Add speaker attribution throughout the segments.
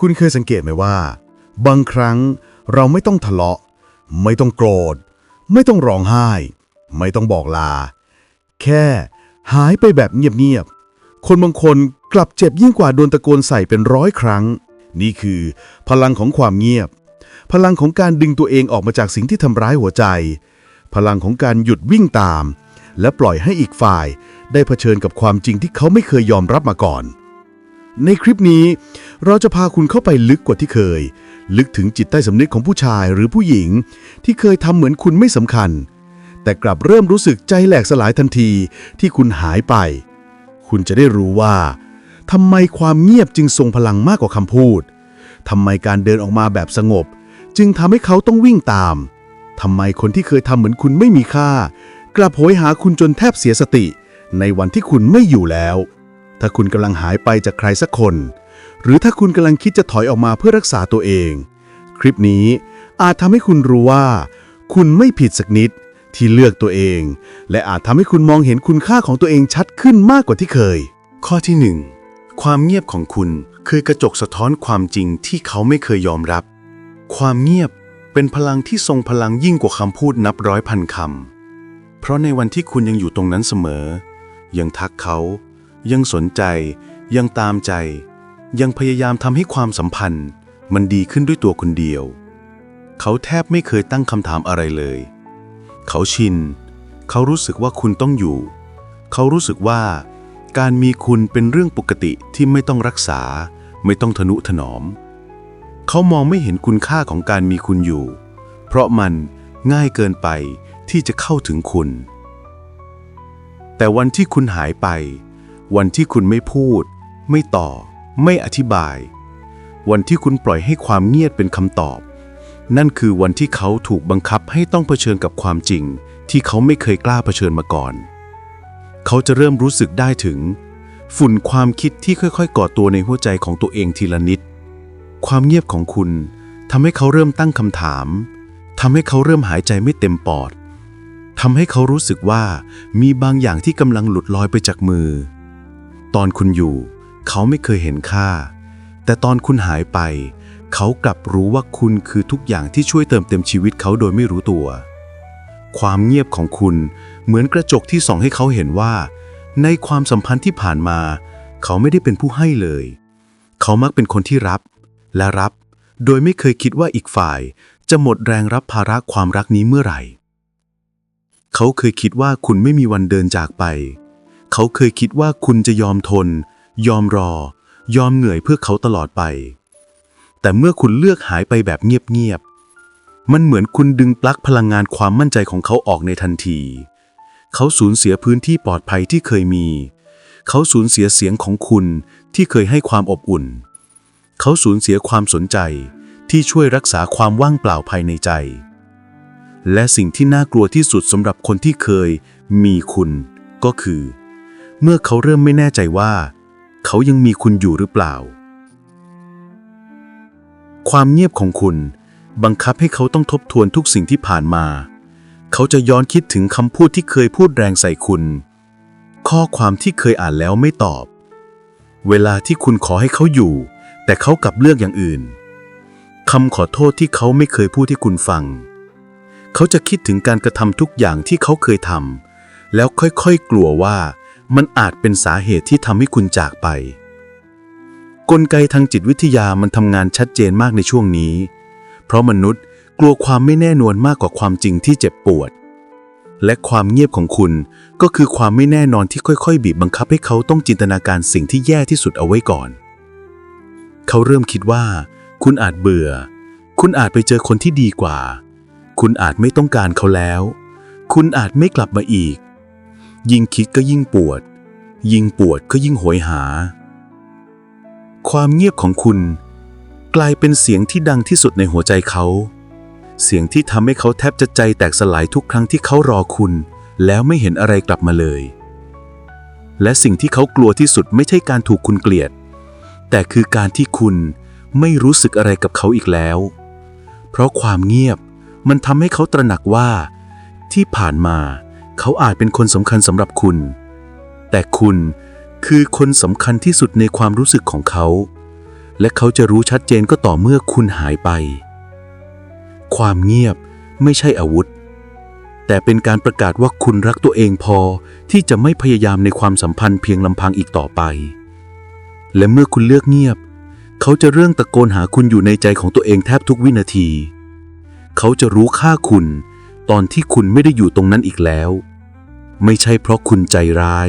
Speaker 1: คุณเคยสังเกตไหมว่า บางครั้งเราไม่ต้องทะเลาะ ไม่ต้องโกรธ ไม่ต้องร้องไห้ ไม่ต้องบอกลา แค่หายไปแบบเงียบๆ คนบางคนกลับเจ็บยิ่งกว่าโดนตะโกนใส่เป็นร้อยครั้ง นี่คือพลังของความเงียบ พลังของการดึงตัวเองออกมาจากสิ่งที่ทำร้ายหัวใจ พลังของการหยุดวิ่งตาม และปล่อยให้อีกฝ่าย ได้เผชิญกับความจริงที่เขาไม่เคยยอมรับมาก่อน ในคลิปนี้ เราจะพาคุณเข้าไปลึกกว่าที่เคย ลึกถึงจิตใต้สำนึกของผู้ชายหรือผู้หญิง ที่เคยทำเหมือนคุณไม่สำคัญ แต่กลับเริ่มรู้สึกใจแหลกสลายทันทีที่คุณหายไป คุณจะได้รู้ว่าทำไมความเงียบจึงทรงพลังมากกว่าคำพูดทำไมการเดินออกมาแบบสงบ จึงทำให้เขาต้องวิ่งตามทำไมคนที่เคยทำเหมือนคุณไม่มีค่า กลับโหยหาคุณจนแทบเสียสติ ในวันที่คุณไม่อยู่แล้ว ถ้าคุณกำลังหายไปจากใครสักคน หรือถ้าคุณกำลังคิดจะถอยออกมาเพื่อรักษาตัวเอง คลิปนี้อาจทำให้คุณรู้ว่า คุณไม่ผิดสักนิดที่เลือกตัวเอง และอาจทำให้คุณมองเห็นคุณค่าของตัวเองชัดขึ้นมากกว่าที่เคย
Speaker 2: ข้อที่ 1 ความเงียบของคุณคือกระจกสะท้อนความจริงที่เขาไม่เคยยอมรับ ความเงียบเป็นพลังที่ทรงพลังยิ่งกว่าคำพูดนับร้อยพันคำเพราะในวันที่คุณยังอยู่ตรงนั้นเสมอ ยังทักเขา ยังสนใจ ยังตามใจ ยังพยายามทำให้ความสัมพันธ์ มันดีขึ้นด้วยตัวคนเดียว เขาแทบไม่เคยตั้งคำถามอะไรเลย เขาชิน เขารู้สึกว่าคุณต้องอยู่ เขารู้สึกว่า การมีคุณเป็นเรื่องปกติที่ไม่ต้องรักษา ไม่ต้องทนุถนอม เขามองไม่เห็นคุณค่าของการมีคุณอยู่ เพราะมันง่ายเกินไปที่จะเข้าถึงคุณ แต่วันที่คุณหายไป วันที่คุณไม่พูด ไม่ต่อ ไม่อธิบาย วันที่คุณปล่อยให้ความเงียบเป็นคำตอบ นั่นคือวันที่เขาถูกบังคับให้ต้องเผชิญกับความจริง ที่เขาไม่เคยกล้าเผชิญมาก่อน เขาจะเริ่มรู้สึกได้ถึง ฝุ่นความคิดที่ค่อยๆ ก่อตัวในหัวใจของตัวเองทีละนิด ความเงียบของคุณทำให้เขาเริ่มตั้งคำถามทำให้เขาเริ่มหายใจไม่เต็มปอดทำให้เขารู้สึกว่ามีบางอย่างที่กำลังหลุดลอยไปจากมือ ตอนคุณอยู่ เขาไม่เคยเห็นค่า แต่ตอนคุณหายไป เขากลับรู้ว่าคุณคือทุกอย่างที่ช่วยเติมเต็มชีวิตเขาโดยไม่รู้ตัว ความเงียบของคุณเหมือนกระจกที่ส่องให้เขาเห็นว่า ในความสัมพันธ์ที่ผ่านมา เขาไม่ได้เป็นผู้ให้เลย เขามักเป็นคนที่รับ และรับ โดยไม่เคยคิดว่าอีกฝ่าย จะหมดแรงรับภาระความรักนี้เมื่อไหร่ เขาเคยคิดว่าคุณไม่มีวันเดินจากไป เขาเคยคิดว่าคุณจะยอมทน ยอมรอ ยอมเหนื่อยเพื่อเขาตลอดไป แต่เมื่อคุณเลือกหายไปแบบเงียบๆ มันเหมือนคุณดึงปลั๊กพลังงานความมั่นใจของเขาออกในทันที เขาสูญเสียพื้นที่ปลอดภัยที่เคยมี เขาสูญเสียเสียงของคุณที่เคยให้ความอบอุ่น เขาสูญเสียความสนใจที่ช่วยรักษาความว่างเปล่าภายในใจ และสิ่งที่น่ากลัวที่สุดสำหรับคนที่เคยมีคุณก็คือ เมื่อเขาเริ่มไม่แน่ใจว่า เขายังมีคุณอยู่หรือเปล่า ความเงียบของคุณบังคับให้เขาต้องทบทวนทุกสิ่งที่ผ่านมา เขาจะย้อนคิดถึงคำพูดที่เคยพูดแรงใส่คุณ ข้อความที่เคยอ่านแล้วไม่ตอบ เวลาที่คุณขอให้เขาอยู่ แต่เขากลับเลือกอย่างอื่นคำขอโทษที่เขาไม่เคยพูดให้คุณฟัง เขาจะคิดถึงการกระทำทุกอย่างที่เขาเคยทำแล้วค่อยๆกลัวว่า มันอาจเป็นสาเหตุที่ทำให้คุณจากไป กลไกทางจิตวิทยามันทำงานชัดเจนมากในช่วงนี้ เพราะมนุษย์กลัวความไม่แน่นอนมากกว่าความจริงที่เจ็บปวด และความเงียบของคุณก็คือความไม่แน่นอนที่ค่อยๆ บีบบังคับให้เขาต้องจินตนาการสิ่งที่แย่ที่สุดเอาไว้ก่อน เขาเริ่มคิดว่า คุณอาจเบื่อ คุณอาจไปเจอคนที่ดีกว่า คุณอาจไม่ต้องการเขาแล้ว คุณอาจไม่กลับมาอีก ยิ่งคิดก็ยิ่งปวด ยิ่งปวดก็ยิ่งโหยหา ความเงียบของคุณ กลายเป็นเสียงที่ดังที่สุดในหัวใจเขา เสียงที่ทำให้เขาแทบจะใจแตกสลายทุกครั้งที่เขารอคุณ แล้วไม่เห็นอะไรกลับมาเลย และสิ่งที่เขากลัวที่สุดไม่ใช่การถูกคุณเกลียด แต่คือการที่คุณไม่รู้สึกอะไรกับเขาอีกแล้ว เพราะความเงียบมันทำให้เขาตระหนักว่า ที่ผ่านมา เขาอาจเป็นคนสำคัญสำหรับคุณ แต่คุณคือคนสำคัญที่สุดในความรู้สึกของเขา และเขาจะรู้ชัดเจนก็ต่อเมื่อคุณหายไป ความเงียบไม่ใช่อาวุธ แต่เป็นการประกาศว่าคุณรักตัวเองพอที่จะไม่พยายามในความสัมพันธ์เพียงลำพังอีกต่อไป และเมื่อคุณเลือกเงียบ เขาจะเรื่องตะโกนหาคุณอยู่ในใจของตัวเองแทบทุกวินาที เขาจะรู้ค่าคุณ ตอนที่คุณไม่ได้อยู่ตรงนั้นอีกแล้ว ไม่ใช่เพราะคุณใจร้าย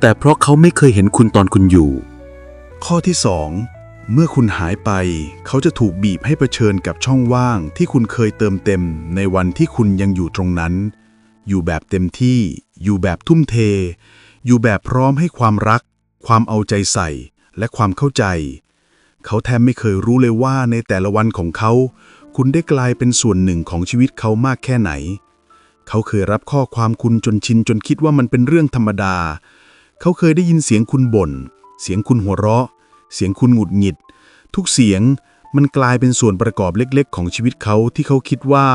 Speaker 2: แต่เพราะเขาไม่เคยเห็นคุณตอนคุณอยู่
Speaker 1: ข้อที่สองเมื่อคุณหายไป เขาจะถูกบีบให้เผชิญกับช่องว่างที่คุณเคยเติมเต็มในวันที่คุณยังอยู่ตรงนั้น อยู่แบบเต็มที่ อยู่แบบทุ่มเท อยู่แบบพร้อมให้ความรัก ความเอาใจใส่ และความเข้าใจ เขาแทบไม่เคยรู้เลยว่าในแต่ละวันของเขา คุณได้กลายเป็นส่วนหนึ่งของชีวิตเขามากแค่ไหน เขาเคยรับข้อความคุณจนชินจนคิดว่ามันเป็นเรื่องธรรมดา เขาเคยได้ยินเสียงคุณบ่น เสียงคุณหัวเราะ เสียงคุณหงุดหงิด ทุกเสียงมันกลายเป็นส่วนประกอบเล็กๆ ของชีวิตเขาที่เขาคิดว่า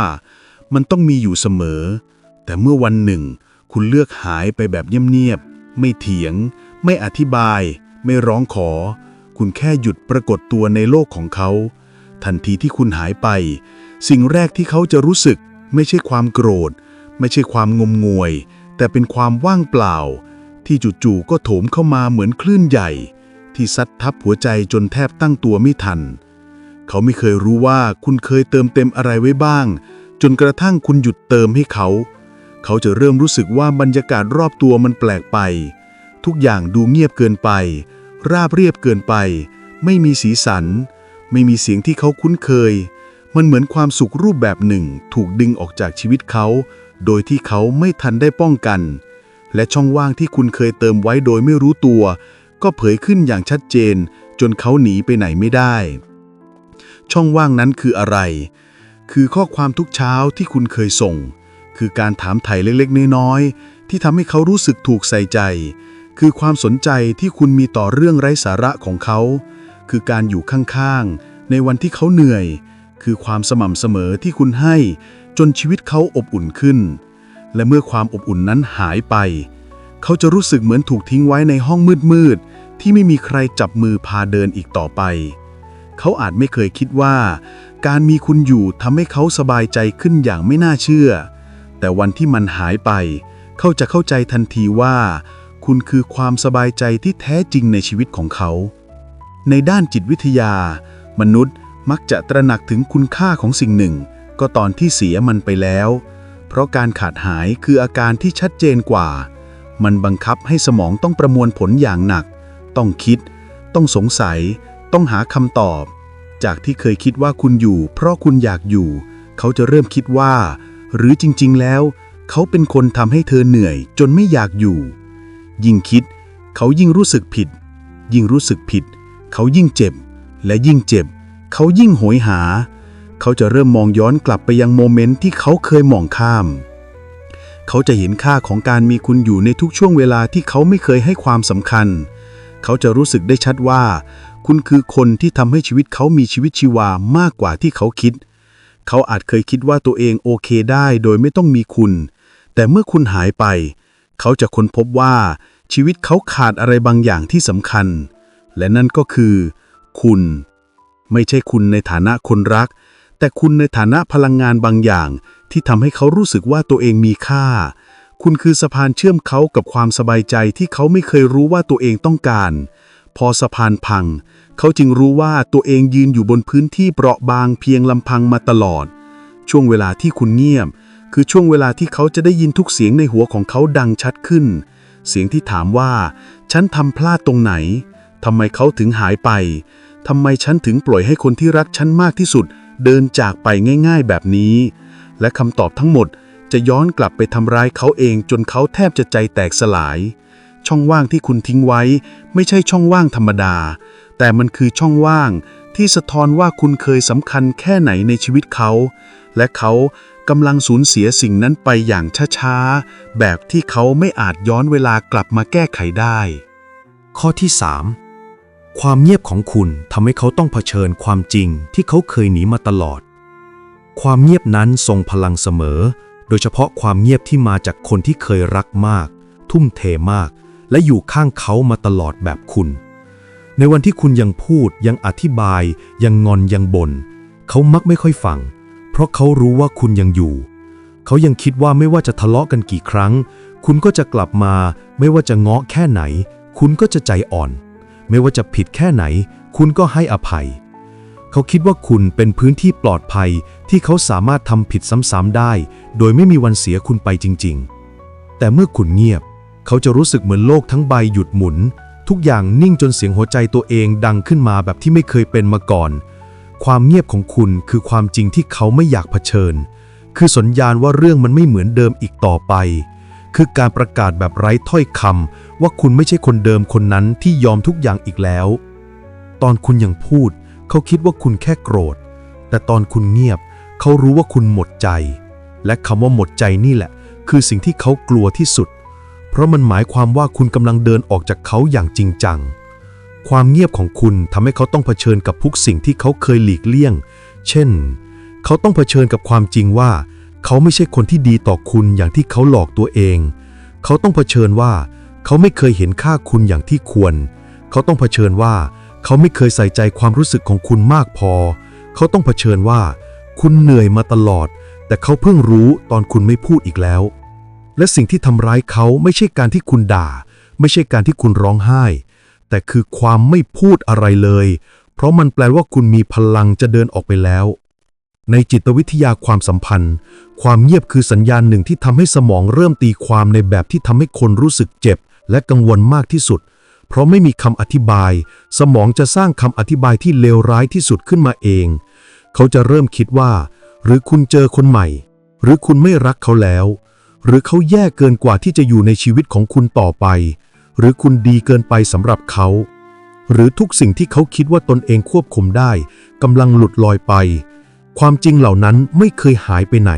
Speaker 1: มันต้องมีอยู่เสมอ แต่เมื่อวันหนึ่ง คุณเลือกหายไปแบบเงียบๆไม่เถียง ไม่อธิบาย ไม่ร้องขอ คุณแค่หยุดปรากฏตัวในโลกของเขา ทันทีที่คุณหายไป สิ่งแรกที่เขาจะรู้สึก ไม่ใช่ความโกรธ ไม่ใช่ความงมงวย แต่เป็นความว่างเปล่า ที่จู่ๆก็โถมเข้ามาเหมือนคลื่นใหญ่ ที่ซัดทับหัวใจจนแทบตั้งตัวไม่ทัน เขาไม่เคยรู้ว่าคุณเคยเติมเต็มอะไรไว้บ้าง จนกระทั่งคุณหยุดเติมให้เขา เขาจะเริ่มรู้สึกว่าบรรยากาศรอบตัวมันแปลกไป ทุกอย่างดูเงียบเกินไป ราบเรียบเกินไป ไม่มีสีสัน ไม่มีเสียงที่เขาคุ้นเคย มันเหมือนความสุขรูปแบบหนึ่ง ถูกดึงออกจากชีวิตเขา โดยที่เขาไม่ทันได้ป้องกัน และช่องว่างที่คุณเคยเติมไว้โดยไม่รู้ตัว ก็เผยขึ้นอย่างชัดเจน จนเขาหนีไปไหนไม่ได้ ช่องว่างนั้นคืออะไร คือข้อความทุกเช้าที่คุณเคยส่ง คือการถามไถ่เล็กๆ น้อยๆ ที่ทำให้เขารู้สึกถูกใส่ใจ คือความสนใจที่คุณมีต่อเรื่องไร้สาระของเขา คือการอยู่ข้างๆ ในวันที่เขาเหนื่อย คือความสม่ำเสมอที่คุณให้ จนชีวิตเขาอบอุ่นขึ้น และเมื่อความอบอุ่นนั้นหายไป เขาจะรู้สึกเหมือนถูกทิ้งไว้ในห้องมืดๆ ที่ไม่มีใครจับมือพาเดินอีกต่อไป เขาอาจไม่เคยคิดว่า การมีคุณอยู่ทำให้เขาสบายใจขึ้นอย่างไม่น่าเชื่อ แต่วันที่มันหายไป เขาจะเข้าใจทันทีว่า คุณคือความสบายใจที่แท้จริงในชีวิตของเขา ในด้านจิตวิทยา มนุษย์มักจะตระหนักถึงคุณค่าของสิ่งหนึ่ง ก็ตอนที่เสียมันไปแล้ว เพราะการขาดหายคืออาการที่ชัดเจนกว่า มันบังคับให้สมองต้องประมวลผลอย่างหนัก ต้องคิด ต้องสงสัย ต้องหาคำตอบ จากที่เคยคิดว่าคุณอยู่ เพราะคุณอยากอยู่ เขาจะเริ่มคิดว่า หรือจริง ๆ แล้ว เขาเป็นคนทำให้เธอเหนื่อย จนไม่อยากอยู่ ยิ่งคิด เขายิ่งรู้สึกผิด ยิ่งรู้สึกผิด เขายิ่งเจ็บ และยิ่งเจ็บ เขายิ่งโหยหา เขาจะเริ่มมองย้อนกลับไปยังโมเมนต์ที่เขาเคยมองข้าม เขาจะเห็นค่าของการมีคุณอยู่ในทุกช่วงเวลาที่เขาไม่เคยให้ความสำคัญ เขาจะรู้สึกได้ชัดว่า คุณคือคนที่ทำให้ชีวิตเขามีชีวิตชีวามากกว่าที่เขาคิด เขาอาจเคยคิดว่าตัวเองโอเคได้โดยไม่ต้องมีคุณ แต่เมื่อคุณหายไป เขาจะค้นพบว่าชีวิตเขาขาดอะไรบางอย่างที่สำคัญ และนั่นก็คือ คุณ ไม่ใช่คุณในฐานะคนรัก แต่คุณในฐานะพลังงานบางอย่าง ที่ทำให้เขารู้สึกว่าตัวเองมีค่า คุณคือสะพานเชื่อมเขากับความสบายใจที่เขาไม่เคยรู้ว่าตัวเองต้องการ พอสะพานพัง เขาจึงรู้ว่าตัวเองยืนอยู่บนพื้นที่เปราะบางเพียงลำพังมาตลอด ช่วงเวลาที่คุณเงียบ คือช่วงเวลาที่เขาจะได้ยินทุกเสียงในหัวของเขาดังชัดขึ้น เสียงที่ถามว่า ฉันทำพลาดตรงไหน ทำไมเขาถึงหายไปทำไมฉันถึงปล่อยให้คนที่รักฉันมากที่สุด เดินจากไปง่ายๆแบบนี้ และคำตอบทั้งหมดจะย้อนกลับไปทำร้ายเขาเองจนเขาแทบจะใจแตกสลาย ช่องว่างที่คุณทิ้งไว้ ไม่ใช่ช่องว่างธรรมดา แต่มันคือช่องว่างที่สะท้อนว่าคุณเคยสำคัญแค่ไหนในชีวิตเขา และเขากำลังสูญเสียสิ่งนั้นไปอย่างช้าๆ แบบที่เขาไม่อาจย้อนเวลากลับมาแก้ไขได้
Speaker 3: ข้อที่ 3 ความเงียบของคุณทำให้เขาต้องเผชิญความจริงที่เขาเคยหนีมาตลอด ความเงียบนั้นทรงพลังเสมอ โดยเฉพาะความเงียบที่มาจากคนที่เคยรักมาก ทุ่มเทมาก และอยู่ข้างเขามาตลอดแบบคุณ ในวันที่คุณยังพูดยังอธิบาย ยังงอนยังบน่นเขามักไม่ค่อยฟัง เพราะเขารู้ว่าคุณยังอยู่ เขายังคิดว่าไม่ว่าจะทะเลาะกันกี่ครั้ง คุณก็จะกลับมา ไม่ว่าจะเงาะแค่ไหน คุณก็จะใจอ่อน ไม่ว่าจะผิดแค่ไหน คุณก็ให้อภัย เขาคิดว่าคุณเป็นพื้นที่ปลอดภัยที่เขาสามารถทำผิดซ้ำๆได้ โดยไม่มีวันเสียคุณไปจริง ๆ แต่เมื่อคุณเงียบ เขาจะรู้สึกเหมือนโลกทั้งใบหยุดหมุน ทุกอย่างนิ่งจนเสียงหัวใจตัวเองดังขึ้นมาแบบที่ไม่เคยเป็นมาก่อน ความเงียบของคุณคือความจริงที่เขาไม่อยากเผชิญ คือสัญญาณว่าเรื่องมันไม่เหมือนเดิมอีกต่อไป คือการประกาศแบบไร้ถ้อยคำว่าคุณไม่ใช่คนเดิมคนนั้นที่ยอมทุกอย่างอีกแล้ว ตอนคุณยังพูด เขาคิดว่าคุณแค่โกรธ แต่ตอนคุณเงียบ เขารู้ว่าคุณหมดใจ และคำว่าหมดใจนี่แหละ คือสิ่งที่เขากลัวที่สุด เพราะมันหมายความว่าคุณกำลังเดินออกจากเขาอย่างจริงจัง ความเงียบของคุณทำให้เขาต้องเผชิญกับทุกสิ่งที่เขาเคยหลีกเลี่ยง เช่น เขาต้องเผชิญกับความจริงว่า เขาไม่ใช่คนที่ดีต่อคุณอย่างที่เขาหลอกตัวเอง เขาต้องเผชิญว่า เขาไม่เคยเห็นค่าคุณอย่างที่ควร เขาต้องเผชิญว่า เขาไม่เคยใส่ใจความรู้สึกของคุณมากพอ เขาต้องเผชิญว่า คุณเหนื่อยมาตลอด แต่เขาเพิ่งรู้ตอนคุณไม่พูดอีกแล้ว และสิ่งที่ทำร้ายเขาไม่ใช่การที่คุณด่า ไม่ใช่การที่คุณร้องไห้ แต่คือความไม่พูดอะไรเลย เพราะมันแปลว่าคุณมีพลังจะเดินออกไปแล้ว ในจิตวิทยาความสัมพันธ์ ความเงียบคือสัญญาณหนึ่งที่ทำให้สมองเริ่มตีความในแบบที่ทำให้คนรู้สึกเจ็บ และกังวลมากที่สุด เพราะไม่มีคำอธิบาย สมองจะสร้างคำอธิบายที่เลวร้ายที่สุดขึ้นมาเอง เขาจะเริ่มคิดว่า หรือคุณเจอคนใหม่ หรือคุณไม่รักเขาแล้ว หรือเขาแย่เกินกว่าที่จะอยู่ในชีวิตของคุณต่อไป หรือคุณดีเกินไปสำหรับเขา หรือทุกสิ่งที่เขาคิดว่าตนเองควบคุมได้กำลังหลุดลอยไป ความจริงเหล่านั้นไม่เคยหายไปไหน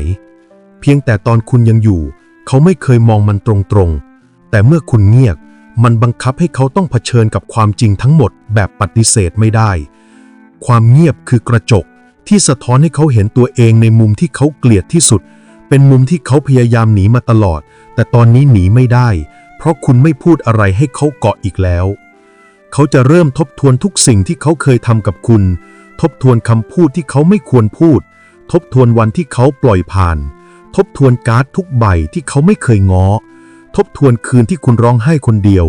Speaker 3: เพียงแต่ตอนคุณยังอยู่ เขาไม่เคยมองมันตรงๆ แต่เมื่อคุณเงียบมันบังคับให้เขาต้องเผชิญกับความจริงทั้งหมดแบบปฏิเสธไม่ได้ ความเงียบคือกระจกที่สะท้อนให้เขาเห็นตัวเองในมุมที่เขาเกลียดที่สุด เป็นมุมที่เขาพยายามหนีมาตลอด แต่ตอนนี้หนีไม่ได้ เพราะคุณไม่พูดอะไรให้เขาเกาะอีกแล้ว เขาจะเริ่มทบทวนทุกสิ่งที่เขาเคยทำกับคุณ ทบทวนคำพูดที่เขาไม่ควรพูด ทบทวนวันที่เขาปล่อยผ่าน ทบทวนการ์ดทุกใบที่เขาไม่เคยง้อ ทบทวนคืนที่คุณร้องไห้คนเดียว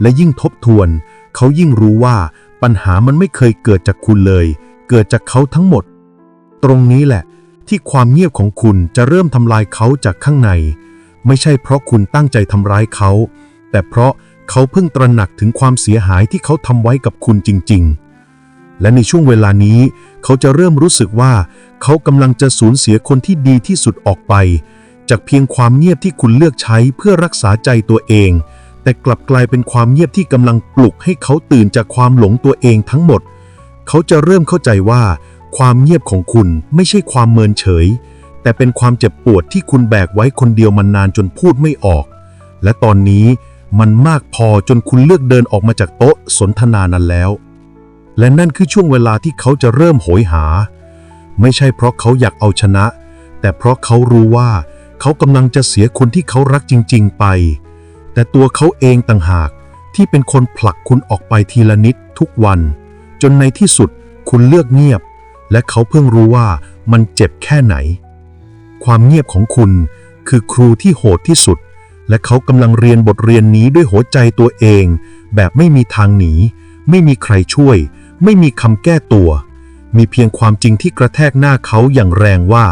Speaker 3: และยิ่งทบทวน เขายิ่งรู้ว่าปัญหามันไม่เคยเกิดจากคุณเลย เกิดจากเขาทั้งหมด ตรงนี้แหละ ที่ความเงียบของคุณจะเริ่มทำลายเขาจากข้างใน ไม่ใช่เพราะคุณตั้งใจทำร้ายเขา แต่เพราะเขาเพิ่งตระหนักถึงความเสียหายที่เขาทำไว้กับคุณจริง ๆ และในช่วงเวลานี้ เขาจะเริ่มรู้สึกว่า เขากำลังจะสูญเสียคนที่ดีที่สุดออกไป จากเพียงความเงียบที่คุณเลือกใช้เพื่อรักษาใจตัวเอง แต่กลับกลายเป็นความเงียบที่กำลังปลุกให้เขาตื่นจากความหลงตัวเองทั้งหมด เขาจะเริ่มเข้าใจว่า ความเงียบของคุณไม่ใช่ความเมินเฉย แต่เป็นความเจ็บปวดที่คุณแบกไว้คนเดียวมานานจนพูดไม่ออก และตอนนี้มันมากพอจนคุณเลือกเดินออกมาจากโต๊ะสนทนานั้นแล้ว และนั่นคือช่วงเวลาที่เขาจะเริ่มโหยหา ไม่ใช่เพราะเขาอยากเอาชนะ แต่เพราะเขารู้ว่าเขากำลังจะเสียคนที่เขารักจริง ๆ ไป แต่ตัวเขาเองต่างหากที่เป็นคนผลักคุณออกไปทีละนิดทุกวัน จนในที่สุดคุณเลือกเงียบ และเขาเพิ่งรู้ว่ามันเจ็บแค่ไหน ความเงียบของคุณคือครูที่โหดที่สุด และเขากำลังเรียนบทเรียนนี้ด้วยหัวใจตัวเอง แบบไม่มีทางหนี ไม่มีใครช่วย ไม่มีคำแก้ตัว มีเพียงความจริงที่กระแทกหน้าเขาอย่างแรงว่า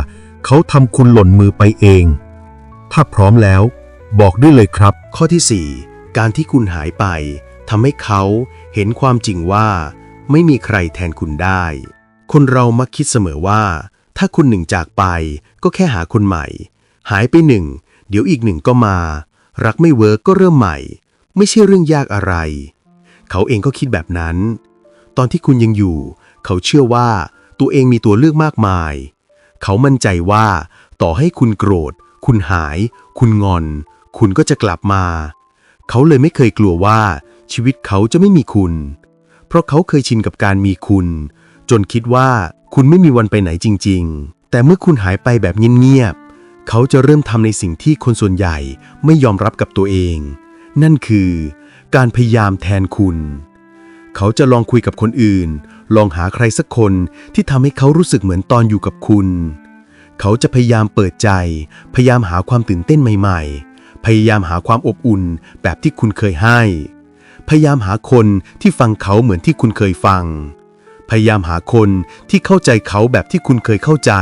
Speaker 3: เขาทำคุณหล่นมือไปเอง ถ้าพร้อมแล้ว บอกได้เลยครับ
Speaker 2: ข้อที่ 4 การที่คุณหายไปทำให้เขาเห็นความจริงว่า ไม่มีใครแทนคุณได้ คนเรามักคิดเสมอว่า ถ้าคุณหนึ่งจากไป ก็แค่หาคนใหม่ หายไปหนึ่ง เดี๋ยวอีกหนึ่งก็มา รักไม่เวิร์กก็เริ่มใหม่ ไม่ใช่เรื่องยากอะไร เขาเองก็คิดแบบนั้น ตอนที่คุณยังอยู่ เขาเชื่อว่าตัวเองมีตัวเลือกมากมาย เขามั่นใจว่า ต่อให้คุณโกรธ คุณหาย คุณงอน คุณก็จะกลับมา เขาเลยไม่เคยกลัวว่า ชีวิตเขาจะไม่มีคุณ เพราะเขาเคยชินกับการมีคุณ จนคิดว่าคุณไม่มีวันไปไหนจริง ๆ แต่เมื่อคุณหายไปแบบเงียบๆเขาจะเริ่มทำในสิ่งที่คนส่วนใหญ่ไม่ยอมรับกับตัวเอง นั่นคือ การพยายามแทนคุณ เขาจะลองคุยกับคนอื่น ลองหาใครสักคนที่ทำให้เขารู้สึกเหมือนตอนอยู่กับคุณ เขาจะพยายามเปิดใจ พยายามหาความตื่นเต้นใหม่ ๆ พยายามหาความอบอุ่นแบบที่คุณเคยให้ พยายามหาคนที่ฟังเขาเหมือนที่คุณเคยฟัง พยายามหาคนที่เข้าใจเขาแบบที่คุณเคยเข้าใจ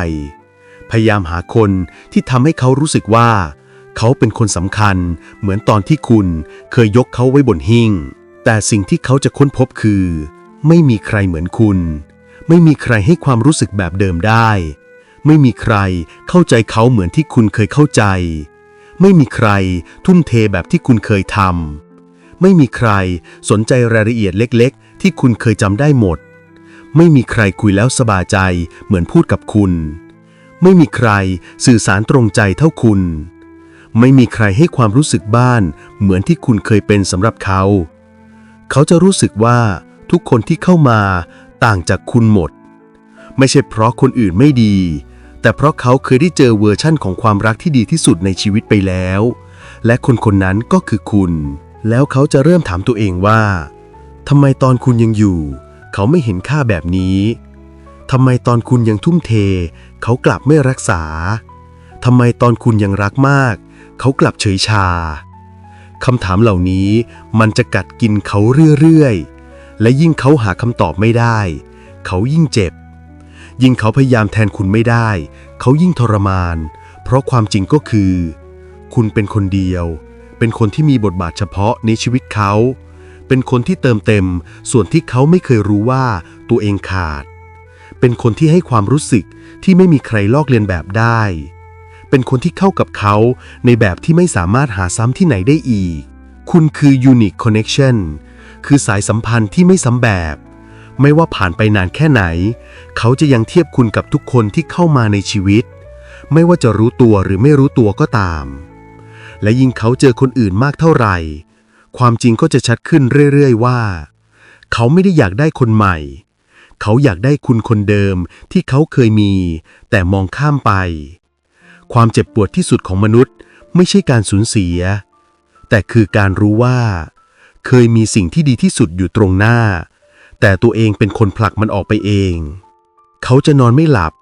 Speaker 2: พยายามหาคนที่ทำให้เขารู้สึกว่า เขาเป็นคนสำคัญ เหมือนตอนที่คุณเคยยกเขาไว้บนหิ้ง แต่สิ่งที่เขาจะค้นพบคือ ไม่มีใครเหมือนคุณ ไม่มีใครให้ความรู้สึกแบบเดิมได้ ไม่มีใครเข้าใจเขาเหมือนที่คุณเคยเข้าใจ ไม่มีใครทุ่มเทแบบที่คุณเคยทำไม่มีใครสนใจรายละเอียดเล็ก ๆ ที่คุณเคยจำได้หมด ไม่มีใครคุยแล้วสบายใจเหมือนพูดกับคุณ ไม่มีใครสื่อสารตรงใจเท่าคุณ ไม่มีใครให้ความรู้สึกบ้านเหมือนที่คุณเคยเป็นสำหรับเขา เขาจะรู้สึกว่าทุกคนที่เข้ามาต่างจากคุณหมด ไม่ใช่เพราะคนอื่นไม่ดี แต่เพราะเขาเคยได้เจอเวอร์ชั่นของความรักที่ดีที่สุดในชีวิตไปแล้ว และคนคนนั้นก็คือคุณ แล้วเขาจะเริ่มถามตัวเองว่าทำไมตอนคุณยังอยู่ เขาไม่เห็นค่าแบบนี้ทำไมตอนคุณยังทุ่มเท เขากลับไม่รักษาทำไมตอนคุณยังรักมาก เขากลับเฉยชา คำถามเหล่านี้มันจะกัดกินเขาเรื่อยๆ และยิ่งเขาหาคำตอบไม่ได้ เขายิ่งเจ็บ ยิ่งเขาพยายามแทนคุณไม่ได้ เขายิ่งทรมาน เพราะความจริงก็คือ คุณเป็นคนเดียว เป็นคนที่มีบทบาทเฉพาะในชีวิตเขา เป็นคนที่เติมเต็ม ส่วนที่เขาไม่เคยรู้ว่าตัวเองขาด เป็นคนที่ให้ความรู้สึกที่ไม่มีใครลอกเลียนแบบได้ เป็นคนที่เข้ากับเขาในแบบที่ไม่สามารถหาซ้ำที่ไหนได้อีก คุณคือ unique connection คือสายสัมพันธ์ที่ไม่ซ้ำแบบ ไม่ว่าผ่านไปนานแค่ไหน เขาจะยังเทียบคุณกับทุกคนที่เข้ามาในชีวิต ไม่ว่าจะรู้ตัวหรือไม่รู้ตัวก็ตาม และยิ่งเขาเจอคนอื่นมากเท่าไหร่ ความจริงก็จะชัดขึ้นเรื่อยๆว่า เขาไม่ได้อยากได้คนใหม่เขาอยากได้คุณคนเดิมที่เขาเคยมี แต่มองข้ามไป ความเจ็บปวดที่สุดของมนุษย์ ไม่ใช่การสูญเสีย แต่คือการรู้ว่า เคยมีสิ่งที่ดีที่สุดอยู่ตรงหน้า แต่ตัวเองเป็นคนผลักมันออกไปเอง เขาจะนอนไม่หลับ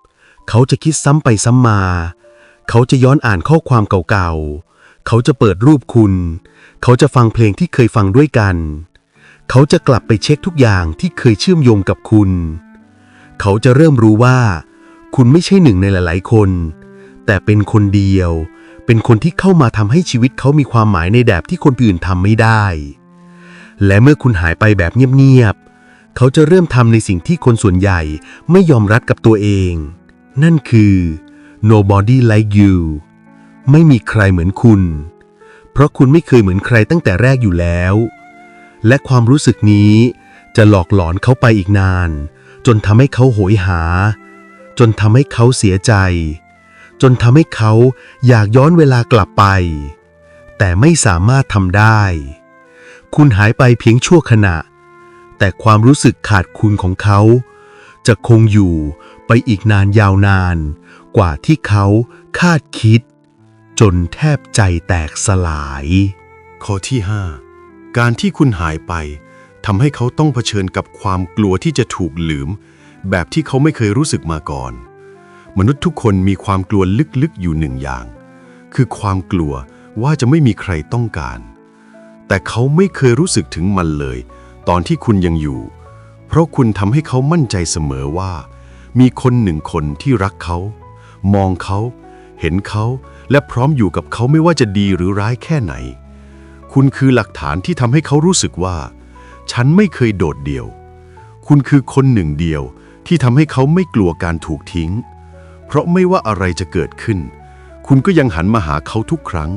Speaker 2: เขาจะคิดซ้ำไปซ้ำมา เขาจะย้อนอ่านข้อความเก่าๆ เขาจะเปิดรูปคุณ เขาจะฟังเพลงที่เคยฟังด้วยกัน เขาจะกลับไปเช็คทุกอย่างที่เคยเชื่อมโยงกับคุณ เขาจะเริ่มรู้ว่า คุณไม่ใช่หนึ่งในหลาย ๆ คน แต่เป็นคนเดียว เป็นคนที่เข้ามาทำให้ชีวิตเขามีความหมายในแบบที่คนอื่นทำไม่ได้ และเมื่อคุณหายไปแบบเงียบๆ เขาจะเริ่มทำในสิ่งที่คนส่วนใหญ่ไม่ยอมรับกับตัวเอง นั่นคือ nobody like you ไม่มีใครเหมือนคุณ เพราะคุณไม่เคยเหมือนใครตั้งแต่แรกอยู่แล้ว และความรู้สึกนี้จะหลอกหลอนเขาไปอีกนาน จนทำให้เขาโหยหา จนทำให้เขาเสียใจ จนทำให้เขาอยากย้อนเวลากลับไป แต่ไม่สามารถทำได้ คุณหายไปเพียงชั่วขณะ แต่ความรู้สึกขาดคุณของเขา จะคงอยู่ไปอีกนานยาวนาน กว่าที่เขาคาดคิด จนแทบใจแตกสลาย
Speaker 4: ข้อที่ 5 การที่คุณหายไปทำให้เขาต้องเผชิญกับความกลัวที่จะถูกลืม แบบที่เขาไม่เคยรู้สึกมาก่อน มนุษย์ทุกคนมีความกลัวลึกๆอยู่หนึ่งอย่าง คือความกลัวว่าจะไม่มีใครต้องการ แต่เขาไม่เคยรู้สึกถึงมันเลย ตอนที่คุณยังอยู่ เพราะคุณทำให้เขามั่นใจเสมอว่า มีคนหนึ่งคนที่รักเขา มองเขา เห็นเขา และพร้อมอยู่กับเขาไม่ว่าจะดีหรือร้ายแค่ไหน คุณคือหลักฐานที่ทำให้เขารู้สึกว่า ฉันไม่เคยโดดเดี่ยว คุณคือคนหนึ่งเดียวที่ทำให้เขาไม่กลัวการถูกทิ้ง ราะไม่ว่าอะไรจะเกิดขึ้น คุณก็ยังหันมาหาเขาทุกครั้ง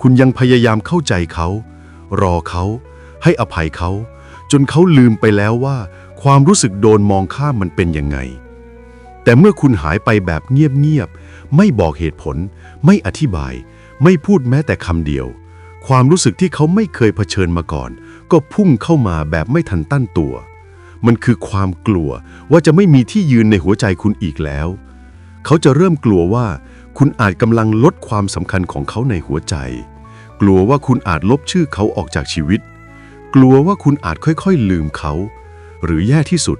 Speaker 4: คุณยังพยายามเข้าใจเขา รอเขา ให้อภัยเขา จนเขาลืมไปแล้วว่า ความรู้สึกโดนมองข้ามมันเป็นยังไง แต่เมื่อคุณหายไปแบบเงียบๆ ไม่บอกเหตุผล ไม่อธิบาย ไม่พูดแม้แต่คำเดียว ความรู้สึกที่เขาไม่เคยเผชิญมาก่อน ก็พุ่งเข้ามาแบบไม่ทันตั้นตัว มันคือความกลัวว่าจะไม่มีที่ยืนในหัวใจคุณอีกแล้ว เขาจะเริ่มกลัวว่าคุณอาจกำลังลดความสำคัญของเขาในหัวใจ กลัวว่าคุณอาจลบชื่อเขาออกจากชีวิต กลัวว่าคุณอาจค่อยๆลืมเขา หรือแย่ที่สุด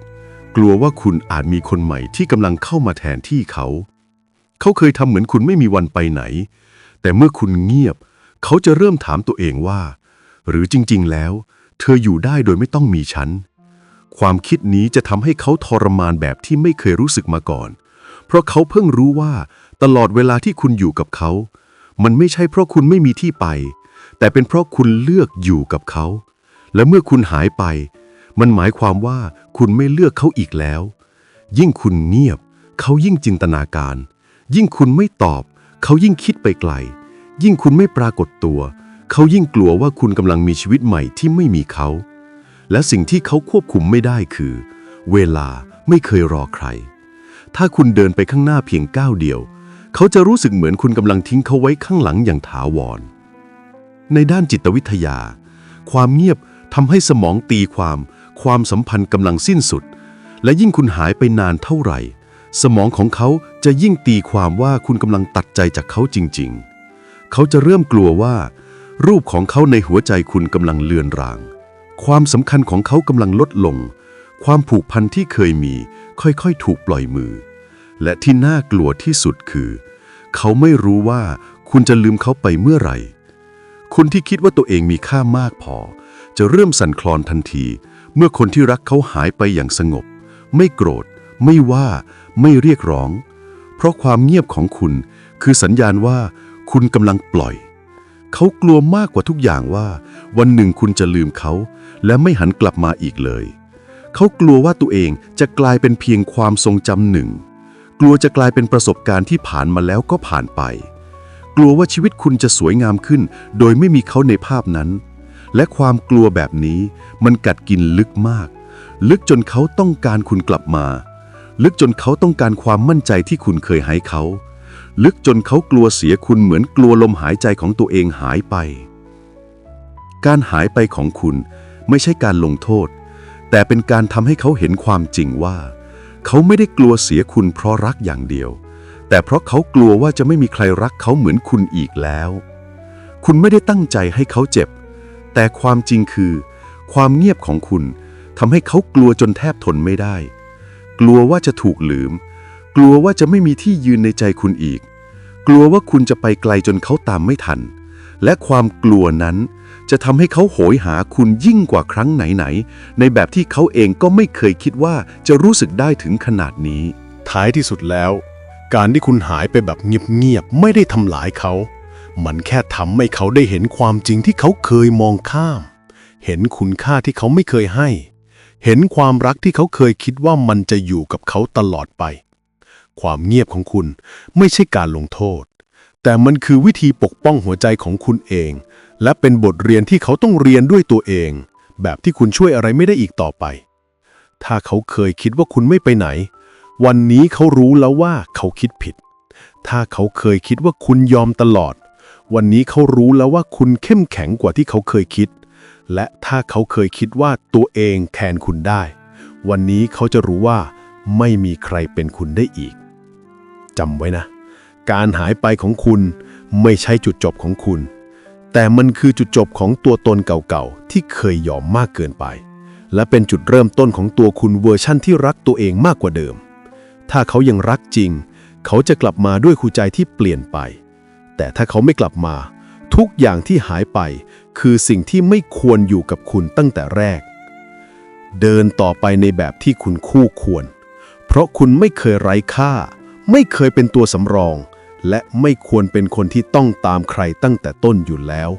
Speaker 4: กลัวว่าคุณอาจมีคนใหม่ที่กำลังเข้ามาแทนที่เขา เขาเคยทำเหมือนคุณไม่มีวันไปไหน แต่เมื่อคุณเงียบ เขาจะเริ่มถามตัวเองว่า หรือจริงๆแล้ว เธออยู่ได้โดยไม่ต้องมีฉันความคิดนี้จะทำให้เขาทรมานแบบที่ไม่เคยรู้สึกมาก่อน เพราะเขาเพิ่งรู้ว่าตลอดเวลาที่คุณอยู่กับเขา มันไม่ใช่เพราะคุณไม่มีที่ไป แต่เป็นเพราะคุณเลือกอยู่กับเขา และเมื่อคุณหายไป มันหมายความว่าคุณไม่เลือกเขาอีกแล้ว ยิ่งคุณเงียบ เขายิ่งจินตนาการ ยิ่งคุณไม่ตอบ เขายิ่งคิดไปไกล ยิ่งคุณไม่ปรากฏตัว เขายิ่งกลัวว่าคุณกำลังมีชีวิตใหม่ที่ไม่มีเขา และสิ่งที่เขาควบคุมไม่ได้คือ เวลาไม่เคยรอใคร ถ้าคุณเดินไปข้างหน้าเพียงก้าวเดียว เขาจะรู้สึกเหมือนคุณกำลังทิ้งเขาไว้ข้างหลังอย่างถาวร ในด้านจิตวิทยา ความเงียบทำให้สมองตีความ ความสัมพันธ์กำลังสิ้นสุด และยิ่งคุณหายไปนานเท่าไหร่ สมองของเขาจะยิ่งตีความว่าคุณกำลังตัดใจจากเขาจริง ๆ เขาจะเริ่มกลัวว่า รูปของเขาในหัวใจคุณกำลังเลือนราง ความสำคัญของเขากำลังลดลง ความผูกพันที่เคยมี ค่อยๆ ถูกปล่อยมือ และที่น่ากลัวที่สุดคือ เขาไม่รู้ว่าคุณจะลืมเขาไปเมื่อไหร่คุณที่คิดว่าตัวเองมีค่ามากพอ จะเริ่มสั่นคลอนทันที เมื่อคนที่รักเขาหายไปอย่างสงบ ไม่โกรธ ไม่ว่าไม่เรียกร้อง เพราะความเงียบของคุณคือสัญญาณว่าคุณกำลังปล่อย เขากลัวมากกว่าทุกอย่างว่า วันหนึ่งคุณจะลืมเขา และไม่หันกลับมาอีกเลย เขากลัวว่าตัวเองจะกลายเป็นเพียงความทรงจำหนึ่ง กลัวจะกลายเป็นประสบการณ์ที่ผ่านมาแล้วก็ผ่านไป กลัวว่าชีวิตคุณจะสวยงามขึ้น โดยไม่มีเขาในภาพนั้น และความกลัวแบบนี้มันกัดกินลึกมาก ลึกจนเขาต้องการคุณกลับมา ลึกจนเขาต้องการความมั่นใจที่คุณเคยให้เขา ลึกจนเขากลัวเสียคุณเหมือนกลัวลมหายใจของตัวเองหายไป การหายไปของคุณไม่ใช่การลงโทษ แต่เป็นการทำให้เขาเห็นความจริงว่า เขาไม่ได้กลัวเสียคุณเพราะรักอย่างเดียว แต่เพราะเขากลัวว่าจะไม่มีใครรักเขาเหมือนคุณอีกแล้ว คุณไม่ได้ตั้งใจให้เขาเจ็บ แต่ความจริงคือ ความเงียบของคุณทำให้เขากลัวจนแทบทนไม่ได้ กลัวว่าจะถูกลืม กลัวว่าจะไม่มีที่ยืนในใจคุณอีก กลัวว่าคุณจะไปไกลจนเขาตามไม่ทัน และความกลัวนั้น จะทำให้เขาโหยหาคุณยิ่งกว่าครั้งไหนๆ ในแบบที่เขาเองก็ไม่เคยคิดว่าจะรู้สึกได้ถึงขนาดนี้
Speaker 5: ท้ายที่สุดแล้ว การที่คุณหายไปแบบเงียบๆ ไม่ได้ทำลายเขา มันแค่ทำให้เขาได้เห็นความจริงที่เขาเคยมองข้าม เห็นคุณค่าที่เขาไม่เคยให้ เห็นความรักที่เขาเคยคิดว่ามันจะอยู่กับเขาตลอดไป ความเงียบของคุณไม่ใช่การลงโทษ แต่มันคือวิธีปกป้องหัวใจของคุณเอง และเป็นบทเรียนที่เขาต้องเรียนด้วยตัวเอง แบบที่คุณช่วยอะไรไม่ได้อีกต่อไป ถ้าเขาเคยคิดว่าคุณไม่ไปไหน วันนี้เขารู้แล้วว่าเขาคิดผิด ถ้าเขาเคยคิดว่าคุณยอมตลอด วันนี้เขารู้แล้วว่าคุณเข้มแข็งกว่าที่เขาเคยคิด และถ้าเขาเคยคิดว่าตัวเองแทนคุณได้ วันนี้เขาจะรู้ว่า ไม่มีใครเป็นคุณได้อีกจำไว้นะ การหายไปของคุณไม่ใช่จุดจบของคุณ แต่มันคือจุดจบของตัวตนเก่าๆ ที่เคยยอมมากเกินไป และเป็นจุดเริ่มต้นของตัวคุณเวอร์ชั่นที่รักตัวเองมากกว่าเดิม ถ้าเขายังรักจริง เขาจะกลับมาด้วยหัวใจที่เปลี่ยนไป แต่ถ้าเขาไม่กลับมา ทุกอย่างที่หายไป คือสิ่งที่ไม่ควรอยู่กับคุณตั้งแต่แรก เดินต่อไปในแบบที่คุณคู่ควร เพราะคุณไม่เคยไร้ค่า ไม่เคยเป็นตัวสำรอง และไม่ควรเป็นคนที่ต้องตามใครตั้งแต่ต้นอยู่แล้ว